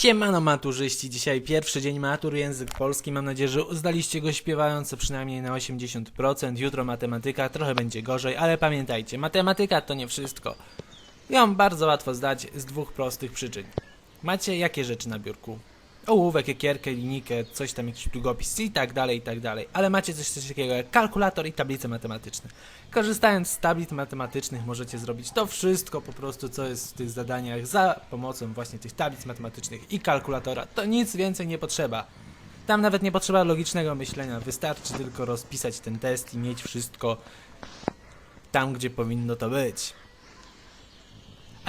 Siemano maturzyści, dzisiaj pierwszy dzień matur, język polski, mam nadzieję, że zdaliście go śpiewająco przynajmniej na 80%, jutro matematyka, trochę będzie gorzej, ale pamiętajcie, matematyka to nie wszystko. Ją bardzo łatwo zdać z dwóch prostych przyczyn. Macie jakie rzeczy na biurku? Ołówek, ekierkę, linijkę, coś tam, jakiś długopis i tak dalej, i tak dalej. Ale macie coś, coś takiego jak kalkulator i tablice matematyczne. Korzystając z tablic matematycznych możecie zrobić to wszystko po prostu, co jest w tych zadaniach za pomocą właśnie tych tablic matematycznych i kalkulatora. To nic więcej nie potrzeba. Tam nawet nie potrzeba logicznego myślenia, wystarczy tylko rozpisać ten test i mieć wszystko tam, gdzie powinno to być.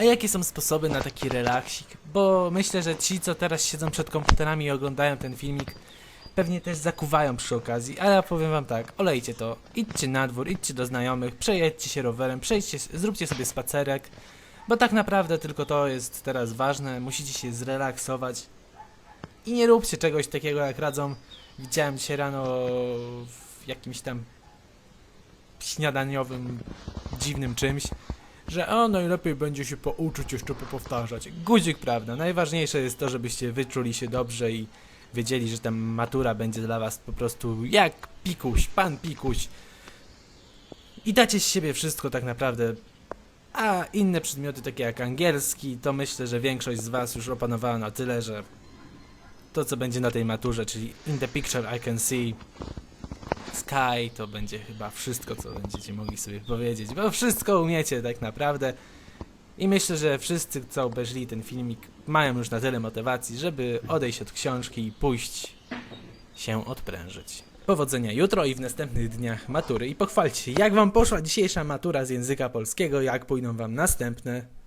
A jakie są sposoby na taki relaksik? Bo myślę, że ci, co teraz siedzą przed komputerami i oglądają ten filmik, pewnie też zakuwają przy okazji, ale ja powiem wam tak, olejcie to, idźcie na dwór, idźcie do znajomych, przejedźcie się rowerem, przejdźcie, zróbcie sobie spacerek, bo tak naprawdę tylko to jest teraz ważne, musicie się zrelaksować. I nie róbcie czegoś takiego jak radzą, widziałem dzisiaj rano w jakimś tam śniadaniowym dziwnym czymś, że o, najlepiej będzie się pouczyć, jeszcze popowtarzać. Guzik, prawda. Najważniejsze jest to, żebyście wyczuli się dobrze i wiedzieli, że ta matura będzie dla was po prostu jak pikuś, pan pikuś. I dacie z siebie wszystko tak naprawdę. A inne przedmioty, takie jak angielski, to myślę, że większość z was już opanowała na tyle, że to, co będzie na tej maturze, czyli in the picture I can see Sky to będzie chyba wszystko, co będziecie mogli sobie powiedzieć, bo wszystko umiecie tak naprawdę. I myślę, że wszyscy, co obejrzeli ten filmik, mają już na tyle motywacji, żeby odejść od książki i pójść się odprężyć. Powodzenia jutro i w następnych dniach matury i pochwalcie jak wam poszła dzisiejsza matura z języka polskiego, jak pójdą wam następne.